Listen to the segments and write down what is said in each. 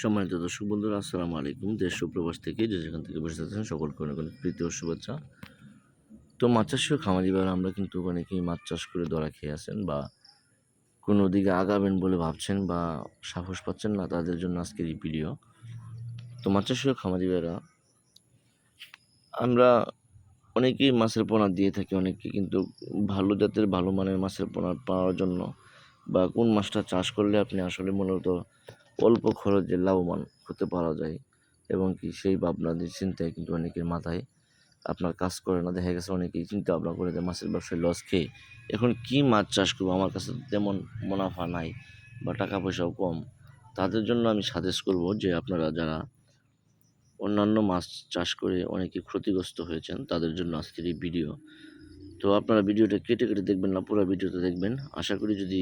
সম্মানিত দর্শক বন্ধুরা, আসসালামু আলাইকুম। দেশ সুপ্রবাস থেকে যে যেখান থেকে বসে আছেন, সকলকে অনেক অনেক প্রীতি ও শুভেচ্ছা। তো মাছ চাষীয় খামারি ভাইরা আমরা কিন্তু অনেকেই মাছ চাষ করে ধরা খেয়ে আছেন বা কোনো দিকে আগাবেন বলে ভাবছেন বা সাহস পাচ্ছেন না তাদের জন্য আজকের এই ভিডিও। তো মাছ চাষীয় খামারি ভাইরা আমরা অনেকেই মাছের পোনা দিয়ে থাকি অনেকে কিন্তু ভালো জাতের, ভালো মানের মাছের পোনা পাওয়ার জন্য বা কোন মাছটা চাষ করলে আপনি আসলে মূলত অল্প খরচে লাভবান হতে পারা যায় এবং কি সেই ভাবনাদের চিন্তায় কিন্তু অনেকের মাথায় আপনার কাজ করে না। দেখা গেছে অনেকেই চিন্তা ভাবনা করে যে মাছের ব্যবসায় লস খেয়ে এখন কি মাছ চাষ করব? আমার কাছে তেমন মুনাফা নাই বা টাকা পয়সাও কম। তাদের জন্য আমি সাজেস্ট করব যে আপনারা যারা অন্যান্য মাছ চাষ করে অনেকে ক্ষতিগ্রস্ত হয়েছেন, তাদের জন্য আজকের এই ভিডিও তো আপনারা ভিডিওটা কেটে কেটে দেখবেন না, পুরো ভিডিওটা দেখবেন। আশা করি যদি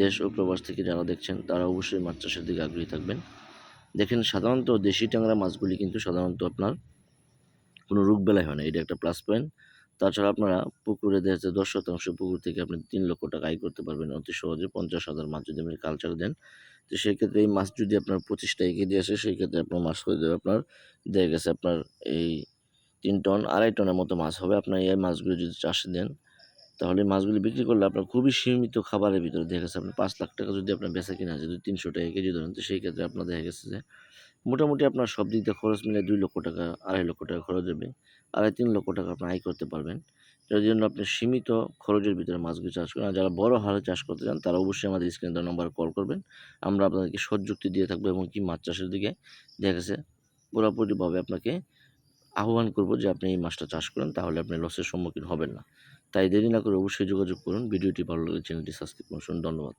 দেশ ও প্রবাস থেকে যারা দেখছেন, তারা অবশ্যই মাছ চাষের দিকে আগ্রহী থাকবেন। দেখেন, সাধারণত দেশি ট্যাংরা মাছগুলি কিন্তু সাধারণত আপনার কোনো রোগ বেলায় হয় না। এটা একটা প্লাস পয়েন্ট তাছাড়া আপনারা পুকুরে দেখা যাচ্ছে দশ শতাংশ পুকুর থেকে আপনি তিন লক্ষ টাকা আয় করতে পারবেন। অতি সহজে পঞ্চাশ হাজার মাছ যদি আপনি কালচার দেন, তো সেক্ষেত্রে এই মাছ যদি আপনার পঁচিশটা এগিয়ে দিয়ে আসে সেই ক্ষেত্রে আপনার মাছ হয়ে যাবে আপনার, দেখা গেছে আপনার এই তিন টন, আড়াই টনের মতো মাছ হবে। আপনার এই মাছগুলো যদি চাষে দেন, তাহলে মাছগুলি বিক্রি করলে আপনার খুবই সীমিত খাবারের ভিতরে দেখা গেছে আপনার পাঁচ লাখ টাকা যদি আপনার বেচা কিনা যদি তিনশো টাকা কেজি ধরেন, তো সেই ক্ষেত্রে আপনার দেখা গেছে যে মোটামুটি আপনার সব দিক দিয়ে খরচ মিলে দুই লক্ষ টাকা, আড়াই লক্ষ টাকা খরচ হবে, আড়াই তিন লক্ষ টাকা আপনি আয় করতে পারবেন। যার জন্য আপনি সীমিত খরচের ভিতরে মাছগুলি চাষ করেন। আর যারা বড় হারে চাষ করতে চান, তারা অবশ্যই আমাদের স্ক্রিন নম্বর কল করবেন। আমরা আপনাদেরকে সযুক্তি দিয়ে থাকব এবং কি মাছ চাষের দিকে দেখা গেছে পুরোপুরিভাবে আপনাকে আহ্বান করব যে আপনি এই মাছটা চাষ করেন, তাহলে আপনি লসের সম্মুখীন হবেন না। তাই দেরি না করে অবশ্যই যোগাযোগ করুন। ভিডিওটি ভালো লাগলে চ্যানেলটি সাবস্ক্রাইব করুন। ধন্যবাদ।